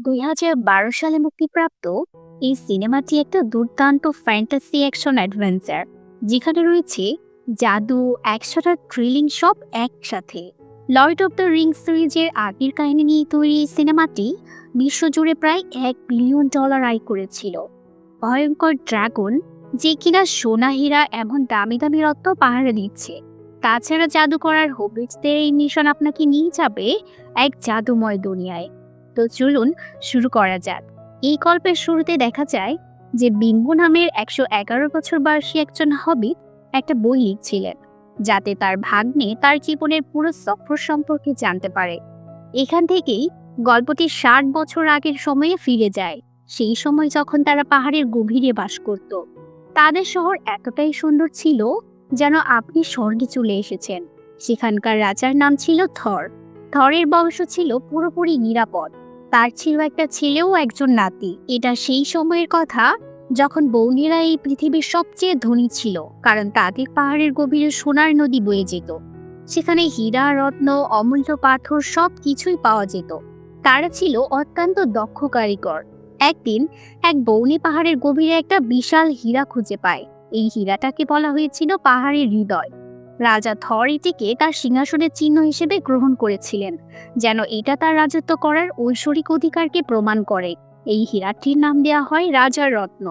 দুই হাজার বারো সালে মুক্তিপ্রাপ্ত এই সিনেমাটি একটা দুর্দান্ত ফ্যান্টাসি অ্যাকশন অ্যাডভেঞ্চার যেখানে রয়েছে জাদু একশোটা থ্রিলিং সব একসাথে। লর্ড অফ দ্য রিং সিরিজের আগের কাহিনী নিয়ে তৈরি এই সিনেমাটি বিশ্বজুড়ে প্রায় এক বিলিয়ন ডলার আয় করেছিল। ভয়ঙ্কর ড্রাগন যে কিনা সোনা, হীরা এমন দামি দামি রত্ন পাহারা দিচ্ছে। তাছাড়া জাদু করার হবিটসদের এই মিশন আপনাকে নিয়ে যাবে এক জাদুময় দুনিয়ায়। তো চলুন শুরু করা যাক। এই গল্পের শুরুতে দেখা যায় যে বিম্বু নামের একশো এগারো বছর বয়সী একজন হবিট একটা বই লিখছিলেন, যাতে তার ভাগ্নে তার জীবনের পুরো সফর সম্পর্কে জানতে পারে। এখান থেকেই গল্পটি ষাট বছর আগের সময়ে ফিরে যায়। সেই সময় যখন তারা পাহাড়ের গভীরে বাস করত, তাদের শহর এতটাই সুন্দর ছিল যেন আপনি স্বর্গে চলে এসেছেন। সেখানকার রাজার নাম ছিল থর। থরের বংশ ছিল পুরোপুরি নিরাপদ। তার ছিল একটা ছেলেও একজন নাতি। এটা সেই সময়ের কথা যখন বৌনিরা এই পৃথিবীর সবচেয়ে ধনী ছিল, কারণ তাদের পাহাড়ের গভীরে সোনার নদী বয়ে যেত। সেখানে হীরা, রত্ন, অমূল্য পাথর সব কিছুই পাওয়া যেত। তারা ছিল অত্যন্ত দক্ষ কারিগর। একদিন এক বৌনি পাহাড়ের গভীরে একটা বিশাল হীরা খুঁজে পায়। এই হীরাটাকে বলা হয়েছিল পাহাড়ের হৃদয়। রাজা থর এটিকে তার সিংহাসনের চিহ্ন হিসেবে গ্রহণ করেছিলেন, যেন এটা তার রাজত্ব করার ঐশ্বরিক অধিকারকে প্রমাণ করে। এই হীরাটির নাম দেওয়া হয় রাজার রত্ন।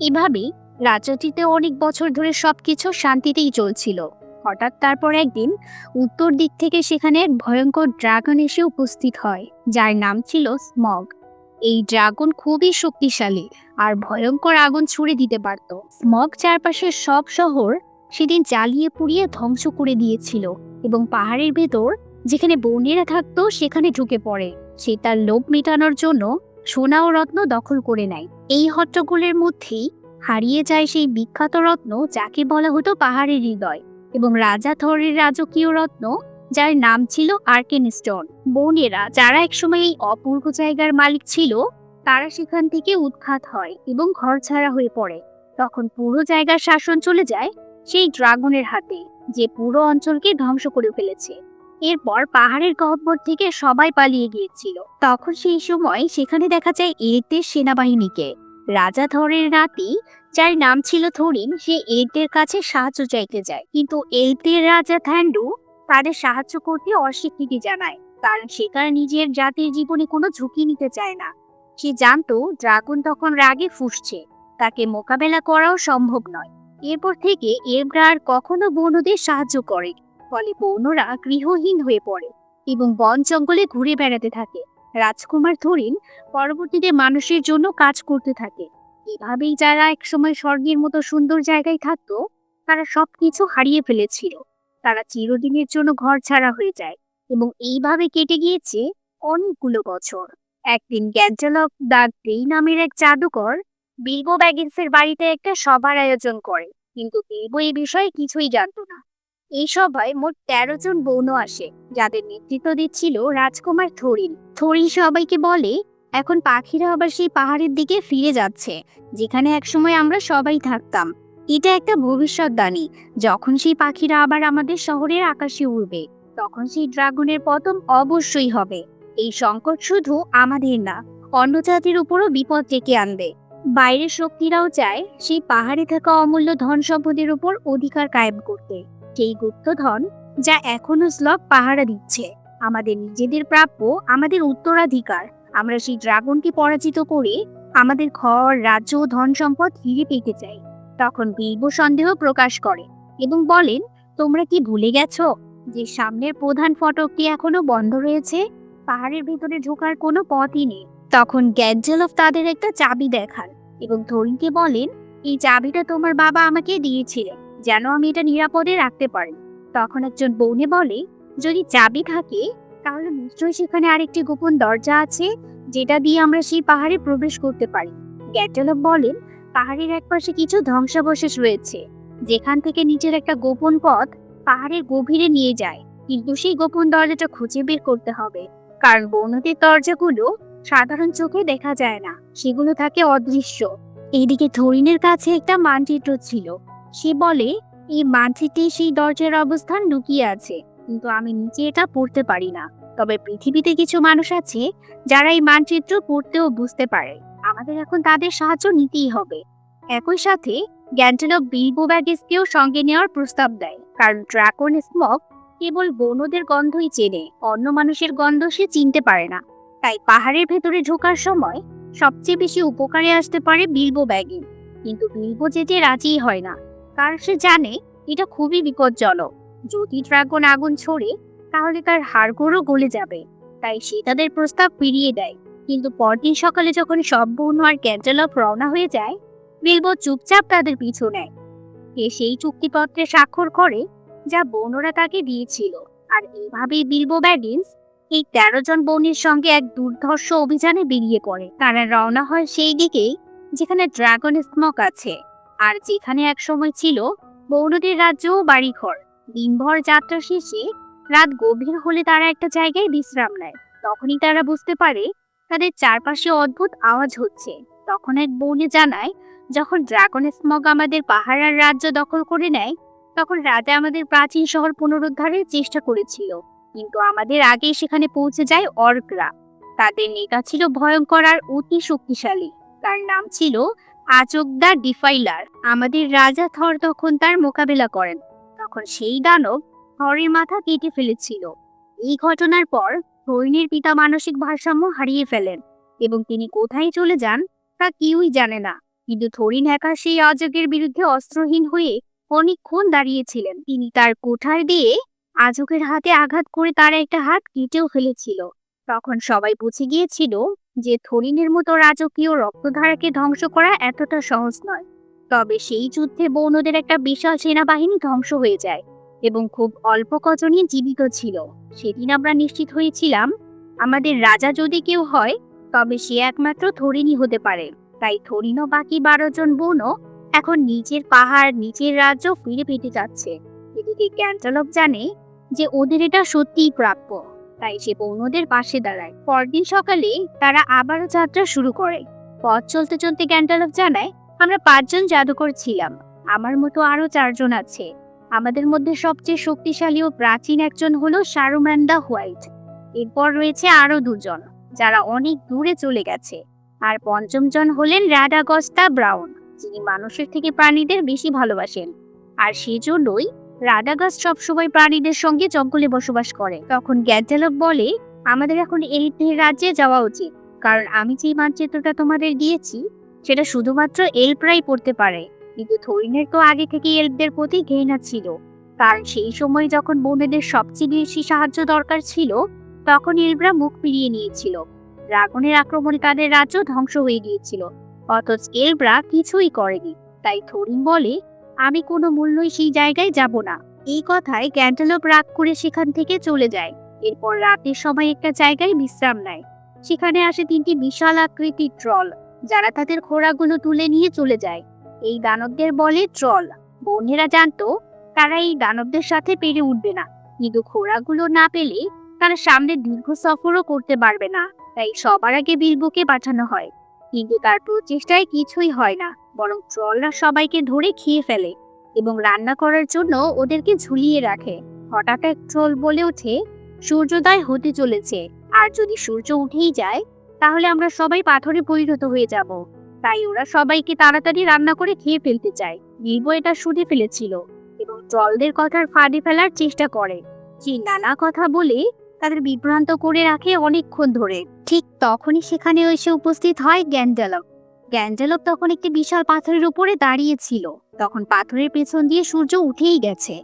এভাবেই রাজ্যটিতে অনেক বছর ধরে সবকিছু শান্তিতেই চলছিল। হঠাৎ তারপর একদিন উত্তর দিক থেকে সেখানে এক ভয়ঙ্কর ড্রাগন এসে উপস্থিত হয়, যার নাম ছিল স্মগ। এই ড্রাগন খুবই শক্তিশালী আর ভয়ঙ্কর আগুন ছুড়ে দিতে পারত। স্মগ চারপাশের সব শহর সেদিন জ্বালিয়ে পুড়িয়ে ধ্বংস করে দিয়েছিল এবং পাহাড়ের ভেতর যেখানে বনেরা থাকতো সেখানে ঢুকে পড়ে। সে তার লোভ মেটানোর জন্য সোনা ও রত্ন দখল করে নেয়। এই হট্টগোলের মধ্যেই হারিয়ে যায় সেই বিখ্যাত রত্ন যাকে বলা হতো পাহাড়ের হৃদয় এবং রাজা থরের রাজকীয় রত্ন, যার নাম ছিল আর্কেন স্টোন বনেরা যারা একসময় এই অপূর্ব জায়গার মালিক ছিল, তারা সেখান থেকে উৎখাত হয় এবং ঘর ছাড়া হয়ে পড়ে। তখন পুরো জায়গার শাসন চলে যায় সেই ড্রাগনের হাতে, যে পুরো অঞ্চলকে ধ্বংস করে ফেলেছে। এরপর পাহাড়ের গহ্বর থেকে সবাই পালিয়ে গিয়েছিল। তখন সেই সময় সেখানে দেখা যায় এরদের সেনাবাহিনীকে। রাজা থরের নাতি, যার নাম ছিল থরিন সে এরদের কাছে সাহায্য চাইতে যায়। কিন্তু এরদের রাজা থ্যান্ডু তাদের সাহায্য করতে অস্বীকৃতি জানায়। কারণ সে তার নিজের জাতির জীবনে কোনো ঝুঁকি নিতে চায় না। সে জানতো ড্রাগন তখন রাগে ফুসছে। তাকে মোকাবেলা করাও সম্ভব নয়। এরপর থেকে এরব্রা আর কখনো বনদের সাহায্য করে, ফলে বৌনরা গৃহহীন হয়ে পড়ে এবং বন জঙ্গলে ঘুরে বেড়াতে থাকে। রাজকুমার থরিন পরবর্তীতে মানুষের জন্য কাজ করতে থাকে। এভাবেই যারা একসময় স্বর্গের মতো সুন্দর জায়গায় থাকতো, তারা সবকিছু হারিয়ে ফেলেছিল। তারা চিরদিনের জন্য ঘর ছাড়া হয়ে যায় এবং এইভাবে কেটে গিয়েছে অনেকগুলো বছর। একদিন গ্যাঞ্জালক দ্য গ্রেই নামের এক জাদুকর বিলবো ব্যাগিন্সের বাড়িতে একটা সভার আয়োজন করে, কিন্তু বিলবো এই বিষয়ে কিছুই জানতো না। এই সভায় মোট তেরো জন বৌন আসে, যাদের নেতৃত্ব দিচ্ছিল রাজকুমার থরিন। থরিন সবাইকে বলে, এখন পাখিরা আবার সেই পাহাড়ের দিকে ফিরে যাচ্ছে, যেখানে একসময় আমরা সবাই থাকতাম। এটা একটা ভবিষ্যৎবাণী যখন সেই পাখিরা আবার আমাদের শহরের আকাশে উড়বে, তখন সেই ড্রাগনের পতন অবশ্যই হবে। এই সংকট শুধু আমাদের না, অন্য জাতির উপরও বিপদ ডেকে আনবে। বাইরের শক্তিরাও চায় সেই পাহাড়ে থাকা অমূল্য ধন সম্পদের উপর অধিকার কায়েম করতে। সেই গুপ্তধন যা এখনও স্লক পাহারা দিচ্ছে। আমাদের নিজেদের প্রাপ্য, আমাদের উত্তরাধিকার। আমরা সেই ড্রাগনকে পরাজিত করে আমাদের ঘর, রাজ্য ধন সম্পদ ফিরে পেতে চাই। তখন বিলবো সন্দেহ প্রকাশ করে এবং বলেন, তোমরা কি ভুলে গেছো যে সামনের প্রধান ফটকটি এখনও বন্ধ রয়েছে? পাহাড়ের ভিতরে ঢোকার কোনো পথই নেই। তখন গ্যাঞ্জেলফ তাদের একটা চাবি দেখান। এবং থরিনকে বলেন, এই চাবিটা তোমার বাবা আমাকে দিয়েছিলেন যেন আমি এটা নিরাপদে রাখতে পারি। তখন একজন বৌনে বলে, যদি চাবি থাকে, তাহলে নিশ্চয়ই সেখানে আরেকটি গোপন দরজা আছে, যেটা দিয়ে আমরা সেই পাহাড়ে প্রবেশ করতে পারি। গ্যাটেলভ বলেন, পাহাড়ের একপাশে কিছু ধ্বংসাবশেষ রয়েছে, যেখান থেকে নিচের একটা গোপন পথ পাহাড়ের গভীরে নিয়ে যায়। কিন্তু সেই গোপন দরজাটা খুঁজে বের করতে হবে, কারণ বৌনদের দরজাগুলো সাধারণ চোখে দেখা যায় না। সেগুলো থাকে অদৃশ্য। এইদিকে থরিনের কাছে একটা মানচিত্র ছিল। সে বলে, এই মানচিত্রে সেই দরজার অবস্থান লুকিয়ে আছে। কিন্তু আমি নিচে এটা পড়তে পারি না। তবে পৃথিবীতে কিছু মানুষ আছে, যারা এই মানচিত্র পড়তেও বুঝতে পারে। আমাদের এখন তাদের সাহায্য নিতেই হবে। একই সাথে, গ্যান্টেলক বিলবো ব্যাগেসকেও সঙ্গে নেওয়ার প্রস্তাব দেয়। কারণ ড্রাকন স্মক কেবল বনদের গন্ধই চেনে, অন্য মানুষের গন্ধ সে চিনতে পারে না। তাই পাহাড়ের ভেতরে ঢোকার সময় সবচেয়ে বেশি উপকারে আসতে পারে বিলবো ব্যাগিং। কিন্তু বিলবো যেতে রাজিই হয় না, কারণ সে জানে এটা খুবই বিপজ্জনক। যদি ড্রাগন আগুন ছড়ে, তাহলে তার হাড়গোড়ও গলে যাবে, তাই সে তাদের প্রস্তাব ফিরিয়ে দেয়। কিন্তু পরদিন সকালে যখন সব বন্য আর ক্যান্টেলপ রওনা হয়ে যায়, বিলবো চুপচাপ তাদের পিছু নেয়। সে সেই চুক্তিপত্রে স্বাক্ষর করে যা বনরা তাকে দিয়েছিল। আর এইভাবেই বিলবো ব্যাগিন্স এই তেরো জন বনের সঙ্গে এক দুর্ধর্ষ অভিযানে বেরিয়ে পড়ে। তারা রওনা হয় সেই দিকেই যেখানে ড্রাগন স্মক আছে। আর যেখানে এক সময় ছিল বৌনদের রাজ্য ও বাড়িঘর। দিনভর যাত্রা শেষে রাত গভীর হলে তারা একটা জায়গায় বিশ্রাম নেয়। তখনই তারা বুঝতে পারে তাদের চারপাশে অদ্ভুত আওয়াজ হচ্ছে। তখন এক বৌনে জানায়, যখন ড্রাগন স্মগ আমাদের পাহাড়ার রাজ্য দখল করে নেয়, তখন রাজা আমাদের প্রাচীন শহর পুনরুদ্ধারের চেষ্টা করেছিল। কিন্তু আমাদের আগে সেখানে পৌঁছে যায় অর্করা। তাদের নেতা ছিল ভয়ঙ্কর আর অতি শক্তিশালী। তার নাম ছিল আচকদা ডিফাইলার। আমাদের রাজা থর তখন তার মোকাবেলা করেন। তখন সেই দানব থরের মাথা কেটে ফেলেছিল। এই ঘটনার পর হরিণের পিতা মানসিক ভারসাম্য হারিয়ে ফেলেন এবং তিনি কোথায় চলে যান তা কেউই জানে না। কিন্তু থরিন একা সেই অযোগের বিরুদ্ধে অস্ত্রহীন হয়ে অনেকক্ষণ দাঁড়িয়েছিলেন। তিনি তার কোঠার দিয়ে আজকের হাতে আঘাত করে তার একটা হাত কেটেও ফেলেছিল। তখন সবাই বুঝে গিয়েছিল যে থরিনের মতো রাজকীয় রক্তধারাকে ধ্বংস করা এতটা সহজ নয়। তবে সেই যুদ্ধে বৌনদের একটা বিশাল সেনাবাহিনী ধ্বংস হয়ে যায় এবং খুব অল্প কজনই জীবিত ছিল। সেদিন আমরা নিশ্চিত হয়েছিলাম, আমাদের রাজা যদি কেউ হয়, তবে সে একমাত্র থরিনই হতে পারে। তাই থরিন বাকি বারো জন বোনও এখন নিজের পাহাড় নিচের রাজ্য ফিরে পেতে যাচ্ছে। এদিকে ক্যান্টালপ জানে যে ওদের এটা সত্যিই প্রাপ্য। তাই সে বৌনদের পাশে দাঁড়ায়। পরদিন সকালে তারা আবারও যাত্রা শুরু করে। পথ চলতে চলতে ক্যান্টালপ জানায়, আমরা পাঁচজন জাদুকর ছিলাম। আমার মতো আরও চারজন আছে। আমাদের মধ্যে সবচেয়ে শক্তিশালী ও প্রাচীন একজন হলো শারুম্যান্ডা হোয়াইট। এরপর রয়েছে আরও দুজন, যারা অনেক দূরে চলে গেছে। আর পঞ্চম জন হলেন রাডাগস্তা ব্রাউন, যিনি মানুষের থেকে প্রাণীদের বেশি ভালোবাসেন। আর সেজন্যই রাডাগাস সবসময় প্রাণীদের সঙ্গে জঙ্গলে বসবাস করে। তখন গ্যান্টালক বলে, আমাদের এখন এই রাজ্যে যাওয়া উচিত। কারণ আমি যে মানচিত্রটা তোমাদের দিয়েছি, সেটা শুধুমাত্র এলপ্রাই পড়তে পারে। কিন্তু থরিনের তো আগে থেকে এলপদের প্রতি ঘৃণা ছিল। কারণ সেই সময় যখন বোনেদের সবচেয়ে বেশি সাহায্য দরকার ছিল, তখন এলবরা মুখ ফিরিয়ে নিয়েছিল। ড্রাগনের আক্রমণে তাদের রাজ্য ধ্বংস হয়ে গিয়েছিল। অথচ এলবরা কিছুই করেনি। তাই থরিন বলে আমি কোনো মূল্যই সেই জায়গায় যাব না। এই কথায় ক্যান্টালপ রাগ করে সেখান থেকে চলে যায়। এরপর রাতের সময় একটা জায়গায় বিশ্রাম নেয়। সেখানে আসে তিনটি বিশাল আকৃতির ট্রল, যারা তাদের ঘোড়াগুলো তুলে নিয়ে চলে যায়। এই দানবদের বলে ট্রল। বোনেরা জানতো, তারা এই দানবদের সাথে পেরে উঠবে না। কিন্তু ঘোড়াগুলো না পেলে তারা সামনে দীর্ঘ সফরও করতে পারবে না। তাই সবার আগে বিলবুকে পাঠানো হয়। কিন্তু তার প্রচেষ্টায় কিছুই হয় না। বরং ট্রলরা সবাইকে ধরে খেয়ে ফেলে এবং রান্না করার জন্য ওদেরকে ঝুলিয়ে রাখে। হঠাৎ এক ট্রল বলে ওঠে, সূর্যোদয় হতে চলেছে। আর যদি সূর্য উঠেই যায়, তাহলে আমরা সবাই পাথরে পরিণত হয়ে যাব। তাই ওরা সবাইকে তাড়াতাড়ি রান্না করে খেয়ে ফেলতে চায়। নির্ব এটা শুনে ফেলেছিল এবং ট্রলদের কথার ফাঁদে ফেলার চেষ্টা করে। যে নানা কথা বলে তাদের বিভ্রান্ত করে রাখে অনেকক্ষণ ধরে। ঠিক তখনই সেখানে এসে উপস্থিত হয় গ্যান্ডালক। গ্যান্ডালক তখন একটি বিশাল পাথরের উপরে দাঁড়িয়ে ছিল। তখন পাথরের পেছন দিয়ে সূর্য উঠেই গেছে।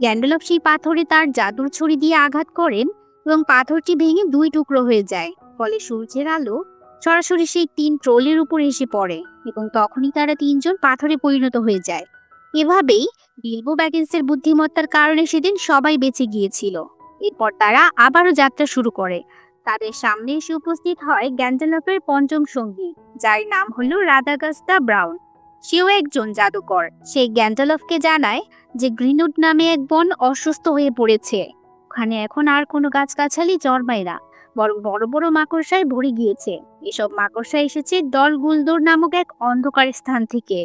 গ্যান্ডালক সেই পাথরে তার জাদুর ছড়ি দিয়ে আঘাত করেন এবং পাথরটি ভেঙে দুই টুকরো হয়ে যায়। ফলে সূর্যের আলো সরাসরি সেই তিন ট্রোলের উপর এসে পড়ে এবং তখনই তারা তিনজন পাথরে পরিণত হয়ে যায়। এভাবেই বিলবো ব্যাগেন্সের বুদ্ধিমত্তার কারণে সেদিন সবাই বেঁচে গিয়েছিল। এরপর তারা আবারও যাত্রা শুরু করে। তাদের সামনে এসে উপস্থিত হয় গ্যান্ডালপের পঞ্চম সঙ্গী, যার নাম হলো রাধাগাস্তা ব্রাউন। সেও একজন জাদুকর। সে গ্যান্ডালফকে জানায় যে গ্রিনুড নামে এক বন অসুস্থ হয়ে পড়েছে। ওখানে এখন আর কোনো গাছগাছালি জন্মায় না, বরং বড় বড় মাকড়সায় ভরে গিয়েছে। এসব মাকড়সা এসেছে ডল গুলদোর নামক এক অন্ধকার স্থান থেকে।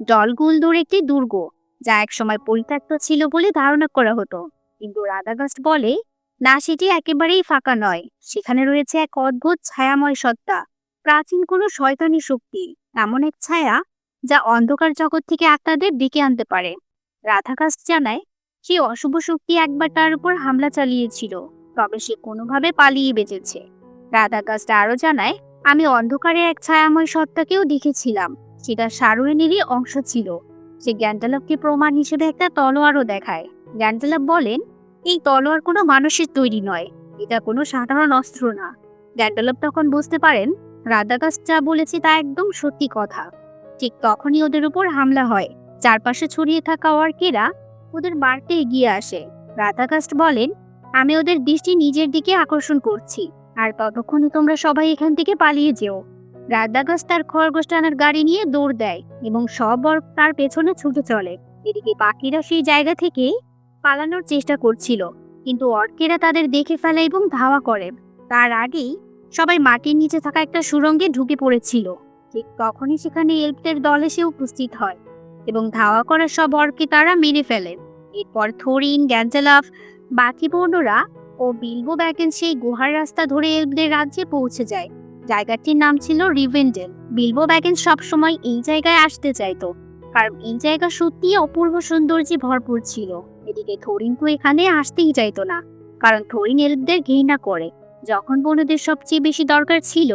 ডল গুলদোর একটি দুর্গ, যা একসময় পরিত্যক্ত ছিল বলে ধারণা করা হতো। কিন্তু রাধাগাস্ট বলে না সেটি একেবারেই ফাঁকা নয়। সেখানে রয়েছে এক অদ্ভুত ছায়াময় সত্তা, প্রাচীন কোনো শয়তানি শক্তি, এমন এক ছায়া যা অন্ধকার জগৎ থেকে আত্মাদের ডেকে আনতে পারে। রাধাকাশ জানায়, সে অশুভ শক্তি একবার তার উপর হামলা চালিয়েছিল, তবে সে কোনোভাবে পালিয়ে বেঁচেছে। রাধাকাশ আরও জানায়, আমি অন্ধকারে এক ছায়াময় সত্তাকেও দেখেছিলাম। সেটা সারোয়েনেরই অংশ ছিল। সে গ্যান্ডালভকে প্রমাণ হিসেবে একটা তলোয়ারও দেখায়। গ্যান্ডালভ বলেন এই তলোয়ার কোনো মানুষের তৈরি নয়। এটা কোনো সাধারণ অস্ত্র না। গ্যান্ডালভ তখন বুঝতে পারেন, রাধাকাশ যা বলেছে তা একদম সত্যি কথা। ঠিক তখনই ওদের উপর হামলা হয়। চারপাশে ছড়িয়ে থাকা অর্কেরা ওদের মারতে এগিয়ে আসে। রাধাকাস্ট বলেন, আমি ওদের দৃষ্টি নিজের দিকে আকর্ষণ করছি। আর ততক্ষণে তোমরা সবাই এখান থেকে পালিয়ে যেও। রাধাকাস্ট তার খরগোশ টানার গাড়ি নিয়ে দৌড় দেয় এবং সব তার পেছনে ছুটে চলে। এদিকে বাকিরা সেই জায়গা থেকে পালানোর চেষ্টা করছিল, কিন্তু অর্কেরা তাদের দেখে ফেলে এবং ধাওয়া করে। তার আগেই সবাই মাটির নিচে থাকা একটা সুরঙ্গে ঢুকে পড়েছিল। ঠিক তখনই সেখানে এলফদের দল এসে উপস্থিত হয় এবং ধাওয়া করা সব অর্কে তারা মেরে ফেলে। এরপর থরিন, গ্যাঞ্জালাফ বাকি বর্ণরা ও বিলবো ব্যাগেন সেই গুহার রাস্তা ধরে এলফদের রাজ্যে পৌঁছে যায়। জায়গাটির নাম ছিল রিভেন্ডেল। বিলবো ব্যাগেন সবসময় এই জায়গায় আসতে চাইতো, কারণ এই জায়গা সত্যিই অপূর্ব সৌন্দর্যে ভরপুর ছিল। এদিকে থরিন তো এখানে আসতেই চাইতো না, কারণ থরিন এলফদের ঘৃণা করে। যখন বনদের সবচেয়ে বেশি দরকার ছিল,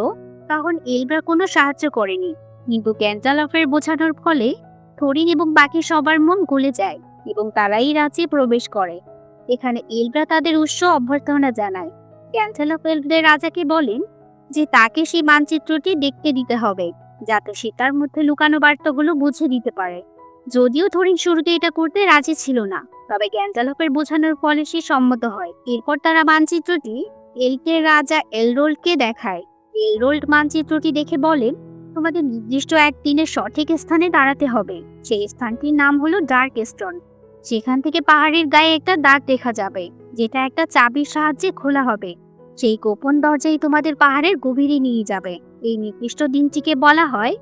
তখন এলবরা কোনো সাহায্য করেনি। কিন্তু গ্যাঞ্জালাফের বোঝানোর ফলে থরিন এবং বাকি সবার মন গলে যায় এবং তারাই রাজ্যে প্রবেশ করে। এখানে এলবরা তাদের উৎস অভ্যর্থনা জানায়। গ্যাঞ্জালাফ এলফদের রাজাকে বলেন যে তাকে সেই মানচিত্রটি দেখতে দিতে হবে, যাতে সে তার মধ্যে লুকানো বার্তাগুলো বুঝে দিতে পারে। যদিও থরিন শুরুতে এটা করতে রাজি ছিল না তবে গ্যাঞ্জালপের বোঝানোর ফলে সে সম্মত হয়। এরপর তারা মানচিত্রটি এলকের রাজা এলরোল্ডকে দেখায়। এলরোল্ড মানচিত্রটি দেখে বলেন, তোমাদের নির্দিষ্ট এক দিনের সঠিক স্থানে দাঁড়াতে হবে। সেই স্থানটির নাম হলো ডার্ক স্টোন সেখান থেকে পাহাড়ের গায়ে একটা দাগ দেখা যাবে, যেটা একটা চাবির সাহায্যে খোলা হবে। সেই গোপন দরজাই তোমাদের পাহাড়ের গভীরে নিয়ে যাবে। এই নির্দিষ্ট দিনটিকে বলা হয়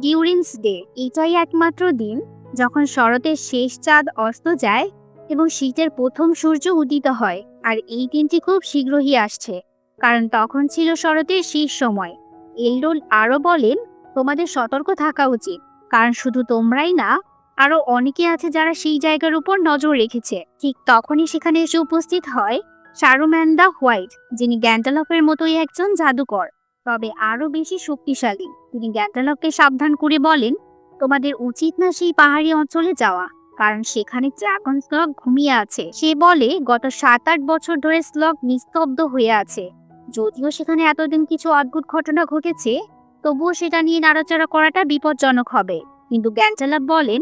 ডিউরিন্স ডে। এটাই একমাত্র দিন যখন শরতের শেষ চাঁদ অস্ত যায় এবং শীতের প্রথম সূর্য উদিত হয়, আর এই দিনটি খুব শীঘ্রই আসছে, কারণ তখন ছিল শরতের শীত সময়। এলডোল আরও বলেন, তোমাদের সতর্ক থাকা উচিত, কারণ শুধু তোমরাই না, আরও অনেকে আছে যারা সেই জায়গার উপর নজর রেখেছে। ঠিক তখনই সেখানে এসে উপস্থিত হয় শারুম্যান্ডা হোয়াইট, যিনি গ্যান্টালপের মতোই একজন জাদুকর, তবে আরও বেশি শক্তিশালী। তিনি গ্যান্টালপকে সাবধান করে বলেন, তোমাদের উচিত না সেই পাহাড়ি অঞ্চলে যাওয়া। কারণ সেখানে ড্রাগন স্লগ ঘুমিয়ে আছে। সে বলে, গত সাত আট বছর ধরে স্লগ নিস্তব্ধ হয়ে আছে। যদিও সেখানে এতদিন কিছু অদ্ভুত ঘটনা ঘটেছে, তবুও সেটা নিয়ে নাড়াচাড়া করাটা বিপজ্জনক হবে। কিন্তু গ্যান্টালাপ বলেন,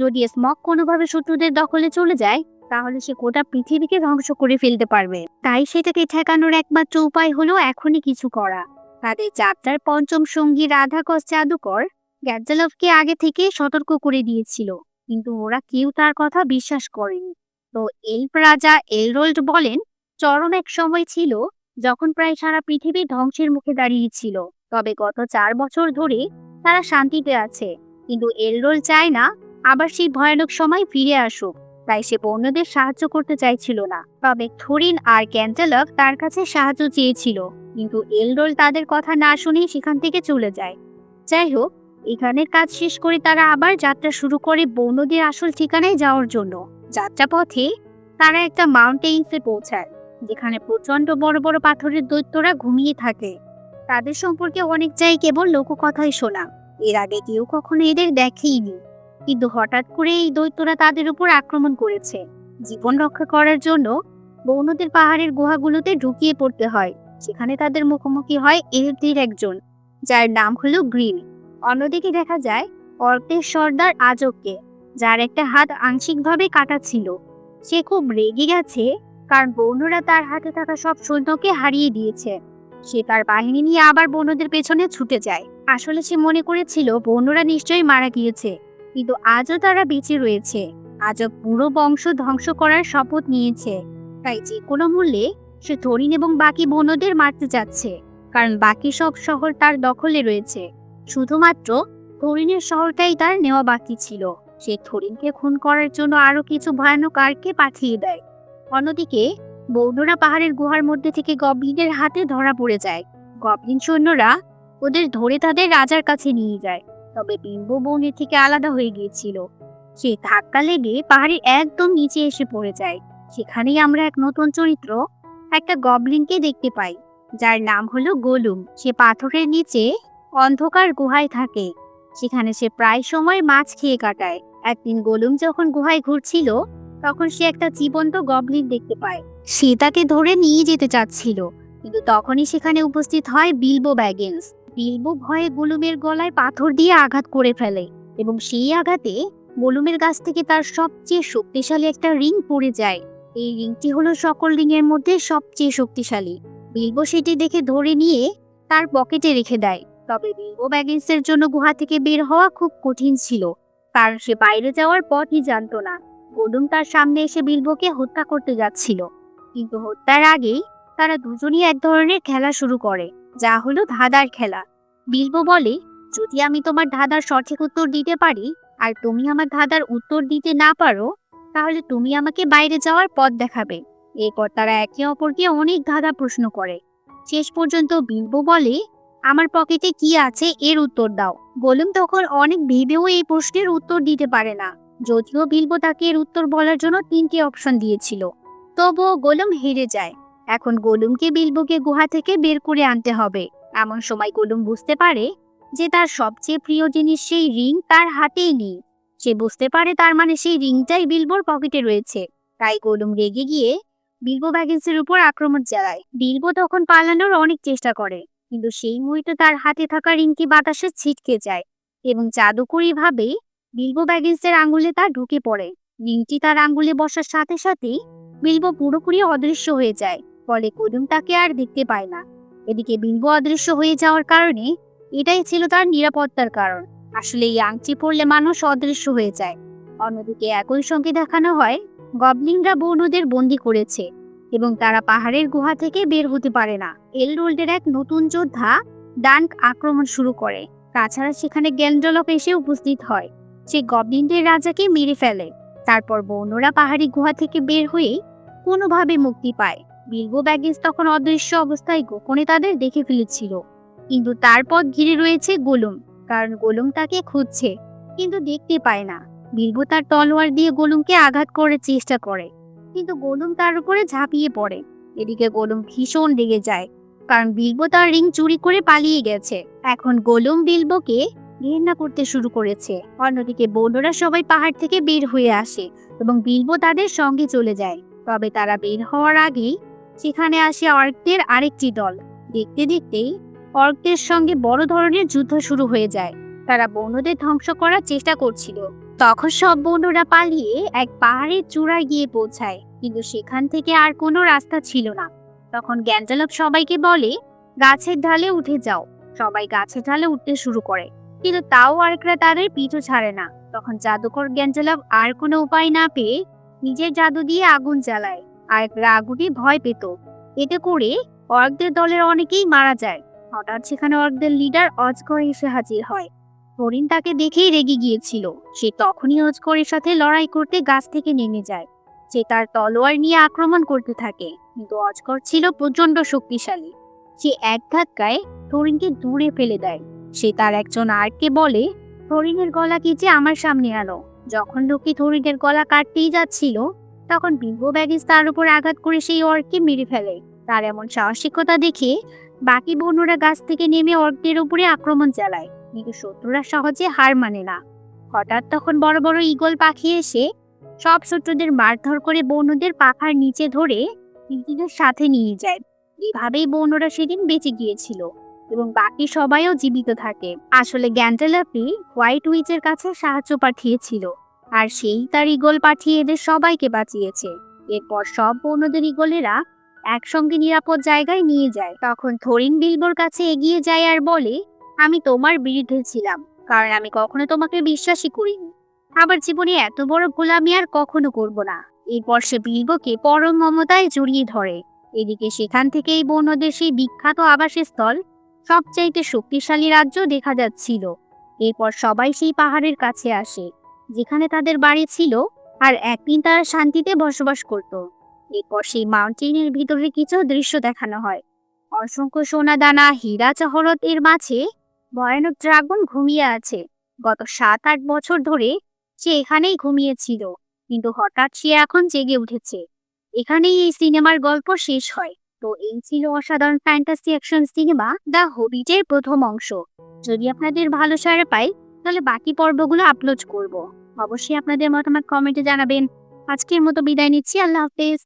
যদি স্মক কোনোভাবে শত্রুদের দখলে চলে যায়, তাহলে সে গোটা পৃথিবীকে ধ্বংস করে ফেলতে পারবে। তাই সেটাকে ঠেকানোর একমাত্র উপায় হলো এখনই কিছু করা। তাদের যাত্রার পঞ্চম সঙ্গী রাধাকস জাদুকর গ্যাজ্জালভকে আগে থেকে সতর্ক করে দিয়েছিল। কিন্তু ওরা কেউ তার কথা বিশ্বাস করেনি। তো এলফ রাজা এলরোল্ড বলেন, চরম এক সময় ছিল যখন প্রায় সারা পৃথিবী ধ্বংসের মুখে দাঁড়িয়েছিল তবে গত চার বছর ধরে তারা শান্তিতে আছে। কিন্তু এলরোল চায় না আবার সেই ভয়ানক সময় ফিরে আসুক। তাই সে বন্যদের সাহায্য করতে চাইছিল না। তবে থরিন আর ক্যান্টেলক তার কাছে সাহায্য চেয়েছিল। কিন্তু এলরোল তাদের কথা না শুনে সেখান থেকে চলে যায়। যাই হোক এখানের কাজ শেষ করে তারা আবার যাত্রা শুরু করে বন্যদের আসল ঠিকানায় যাওয়ার জন্য। যাত্রাপথে তারা একটা মাউন্টেইনসে পৌঁছায়, যেখানে প্রচণ্ড বড় বড় পাথরের দৈত্যরা ঘুমিয়ে থাকে। তাদের সম্পর্কে অনেক চাই কেবল লোককথাই শোনা। এর আগে কেউ কখনো এদের দেখেইনি। কিন্তু হঠাৎ করে এই দৈত্যরা তাদের উপর আক্রমণ করেছে। জীবন রক্ষা করার জন্য বৌনদের পাহাড়ের গুহাগুলোতে ঢুকিয়ে পড়তে হয় সেখানে তাদের মুখোমুখি হয় এলদের একজন, যার নাম হলো গ্রিন। অন্যদিকে দেখা যায়, অর্কের সর্দার আজককে যার একটা হাত আংশিকভাবে কাটা ছিল। সে খুব রেগে গেছে, কারণ বৌনরা তার হাতে থাকা সব সৈন্যকে হারিয়ে দিয়েছে। সে তার বাহিনী নিয়ে আবার বৌনদের পেছনে ছুটে যায়। আসলে সে মনে করেছিল বৌনরা নিশ্চয়ই মারা গিয়েছে, কিন্তু আজও তারা বেঁচে রয়েছে। আজও পুরো বংশ ধ্বংস করার শপথ নিয়েছে। তাই যে কোনো মূল্যে, সে থরিন এবং বাকি বনদের মারতে যাচ্ছে, কারণ বাকি সব শহর তার দখলে রয়েছে। শুধুমাত্র থরিনের শহরটাই তার নেওয়া বাকি ছিল। সে থরিনকে খুন করার জন্য আরও কিছু ভয়ানক আরকে পাঠিয়ে দেয়। অন্যদিকে বৌদ্ধরা পাহাড়ের গুহার মধ্যে থেকে গবলিনের হাতে ধরা পড়ে যায়। গবলিন সৈন্যরা ওদের ধরে তাদের রাজার কাছে নিয়ে যায়। তবে বিম্ব বনের থেকে আলাদা হয়ে গিয়েছিল। সে ধাক্কা লেগে পাহাড়ের একদম নিচে এসে পড়ে যায়। সেখানেই আমরা এক নতুন চরিত্র, একটা গবলিনকে দেখতে পাই। যার নাম হলো গোলুম। সে পাথরের নিচে অন্ধকার গুহায় থাকে। সেখানে সে প্রায় সময় মাছ খেয়ে কাটায়। একদিন গোলুম যখন গুহায় ঘুরছিল, তখন সে একটা জীবন্ত গবলিন দেখতে পায়। সে তাকে ধরে নিয়ে যেতে চাচ্ছিল, কিন্তু তখনই সেখানে উপস্থিত হয় বিলবো ব্যাগেন্স। বিলবো ভয়ে গোলুমের গলায় পাথর দিয়ে আঘাত করে ফেলে এবং সেই আঘাতে গোলুমের গাছ থেকে তার সবচেয়ে শক্তিশালী একটা রিং পড়ে যায়। এই রিংটি হলো সকল রিংয়ের মধ্যে সবচেয়ে শক্তিশালী। বিলবো সেটি দেখে ধরে নিয়ে তার পকেটে রেখে দেয়। তবে বিলবো ব্যাগেন্সের জন্য গুহা থেকে বের হওয়া খুব কঠিন ছিল, কারণ সে বাইরে যাওয়ার পথই জানতো না। গোলুম তার সামনে এসে বিলবোকে হত্যা করতে যাচ্ছিল। কিন্তু হত্যার আগেই তারা দুজনই এক ধরনের খেলা শুরু করে, যা হলো ধাঁধার খেলা। বিলবো বলে, যদি আমি তোমার ধাঁধার সঠিক উত্তর দিতে পারি, আর তুমি আমার ধাঁধার উত্তর দিতে না পারো, তাহলে তুমি আমাকে বাইরে যাওয়ার পথ দেখাবে। এরপর তারা একে অপরকে অনেক ধাঁধা প্রশ্ন করে। শেষ পর্যন্ত বিলবো বলে আমার পকেটে কি আছে এর উত্তর দাও। গোলুম তখন অনেক ভেবেও এই প্রশ্নের উত্তর দিতে পারে না। যদিও বিলবো তাকে এর উত্তর বলার জন্য তিনটি অপশন দিয়েছিল। তবুও গোলুম হেরে যায়। এখন গোলুমকে বিলবোকে গুহা থেকে বের করে আনতে হবে। এমন সময় গোলুম বুঝতে পারে যে তার সবচেয়ে প্রিয় জিনিস সেই রিং তার হাতেই নেই। সে বুঝতে পারে তার মানে সেই রিংটাই বিলবোর পকেটে রয়েছে। তাই গোলুম রেগে গিয়ে বিলবো ব্যাগেন্সের উপর আক্রমণ চালায়। বিলবো তখন পালানোর অনেক চেষ্টা করে। কিন্তু সেই মুহূর্তে তার হাতে থাকা রিংটি বাতাসে ছিটকে যায় এবং জাদুকরি ভাবে বিলবো ব্যাগেন্সের আঙ্গুলে তা ঢুকে পড়ে। রিংটি তার আঙ্গুলে বসার সাথে সাথেই বিলবো পুরোপুরি অদৃশ্য হয়ে যায়, ফলে কুদুম তাকে আর দেখতে পায় না। এদিকে বিলবো অদৃশ্য হয়ে যাওয়ার কারণে এটাই ছিল তার নিরাপত্তার কারণ। আসলে এই আংটি পড়লে মানুষ অদৃশ্য হয়ে যায়। অন্যদিকে একই সঙ্গে দেখানো হয়, গবলিনরা বৌনদের বন্দি করেছে। এবং তারা পাহাড়ের গুহা থেকে বের হতে পারে না। এলরোল্ডের এক নতুন যোদ্ধা ডান্ক আক্রমণ শুরু করে। তাছাড়া সেখানে গ্যান্ডলপ এসে উপস্থিত হয়। সে গবলিনদের রাজাকে মেরে ফেলে। তারপর বৌনরা পাহাড়ি গুহা থেকে বের হয়ে কোনোভাবে মুক্তি পায়। বিলবো ব্যাগেজ তখন অদৃশ্য অবস্থায় গোপনে তাদের দেখে ফেলেছিল। কিন্তু তারপর ঘিরে রয়েছে গোলুম, কারণ গোলুম তাকে খুঁজছে, কিন্তু দেখতে পায় না। বিলবো তার তলোয়ার দিয়ে গোলুমকে আঘাত করার চেষ্টা করে। কিন্তু গোলুম তার উপরে ঝাঁপিয়ে পড়ে। এদিকে গোলুম ভীষণ রেগে যায়, কারণ বিলবো তার রিং চুরি করে পালিয়ে গেছে। এখন গোলুম বিলবোকে ঘেন্না করতে শুরু করেছে। অন্যদিকে বৌনরা সবাই পাহাড় থেকে বের হয়ে আসে এবং বিলবো তাদের সঙ্গে চলে যায়। তবে তারা বের হওয়ার আগেই সেখানে আসে অর্কদের আরেকটি দল। দেখতে দেখতেই অর্কদের সঙ্গে বড় ধরনের যুদ্ধ শুরু হয়ে যায়। তারা বৌনদের ধ্বংস করার চেষ্টা করছিল। তখন সব বৌনরা পালিয়ে এক পাহাড়ের চূড়ায় গিয়ে পৌঁছায়। কিন্তু সেখান থেকে আর কোনো রাস্তা ছিল না। তখন গ্যাঞ্জালপ সবাইকে বলে, গাছের ঢালে উঠে যাও। সবাই গাছের ঢালে উঠতে শুরু করে। কিন্তু তাও আরেকরা তাদের পিছু ছাড়ে না। তখন জাদুকর গ্যাঞ্জালপ আর কোনো উপায় না পেয়ে নিজের জাদু দিয়ে আগুন জ্বালায়। আরেকরা আগুনে ভয় পেত। এতে করে অর্কদের দলের অনেকেই মারা যায়। হঠাৎ সেখানে অর্কদের লিডার অজগর এসে হাজির হয়। হরিণ তাকে দেখেই রেগে গিয়েছিল। সে তখনই অজগরের সাথে লড়াই করতে গাছ থেকে নেমে যায়। সে তার তলোয়ার নিয়ে আক্রমণ করতে থাকে, কিন্তু অজগর ছিল প্রচণ্ড শক্তিশালী। সে এক ধাক্কায় হরিণকে দূরে ফেলে দেয়। সে তার একজন আর্টকে বলে, হরিণের গলা কেচে আমার সামনে আনো যখন লোকে হরিণের গলা কাটতেই যাচ্ছিল, তখন বিম্বো ব্যাগিস তার উপর আঘাত করে সেই অর্ককে মেরে ফেলে। তার এমন সাহসিকতা দেখে বাকি বন্যরা গাছ থেকে নেমে অর্কদের উপরে আক্রমণ চালায়। কিন্তু শত্রুরা সহজে হার মানে না। হঠাৎ তখন বড় বড় ঈগল পাখি এসে সব শত্রুদের মারধর করে বৌনদের পাখার নিচে ধরে নিজেদের সাথে নিয়ে যায়। এভাবেই বৌনরা সেদিন বেঁচে গিয়েছিল এবং বাকি সবাইও জীবিত থাকে। আসলে গ্যান্টেলাপি হোয়াইট উইচের কাছে সাহায্য পাঠিয়েছিল আর সেই তার ইগল পাঠিয়ে এদের সবাইকে বাঁচিয়েছে। এরপর সব বৌনদের ইগলেরা একসঙ্গে নিরাপদ জায়গায় নিয়ে যায়। তখন থরিন বিলবোর কাছে এগিয়ে যায় আর বলে আমি তোমার বিরুদ্ধে ছিলাম, কারণ আমি কখনো তোমাকে বিশ্বাসই করিনি। আবার জীবনে এত বড় ভুল আমি আর কখনো করব না। এরপর সে বিলবোকে পরম মমতায় জড়িয়ে ধরে। এদিকে সেখান থেকে এই বন্যদের সেই বিখ্যাত আবাসস্থল, সবচাইতে শক্তিশালী রাজ্য দেখা যাচ্ছিল। এরপর সবাই সেই পাহাড়ের কাছে আসে, যেখানে তাদের বাড়ি ছিল আর একদিন তারা শান্তিতে বসবাস করত। এরপর সেই মাউন্টেনের ভিতরে কিছু দৃশ্য দেখানো হয়। অসংখ্য সোনা দানা হীরা, জহরত এর মাঝে ভয়ানক ড্রাগন ঘুমিয়ে আছে। গত সাত আট বছর ধরে সে এখানেই ঘুমিয়েছিল, কিন্তু হঠাৎ সে এখন জেগে উঠেছে। এখানেই এই সিনেমার গল্প শেষ হয়। তো এই ছিল অসাধারণ ফ্যান্টাসি অ্যাকশন সিনেমা দ্য হবিটের প্রথম অংশ। যদি আপনাদের ভালো সারা পাই, তাহলে বাকি পর্বগুলো আপলোড করব। অবশ্যই আপনাদের মতামত কমেন্টে জানাবেন। আজকের মতো বিদায় নিচ্ছি, আল্লাহ হাফেজ।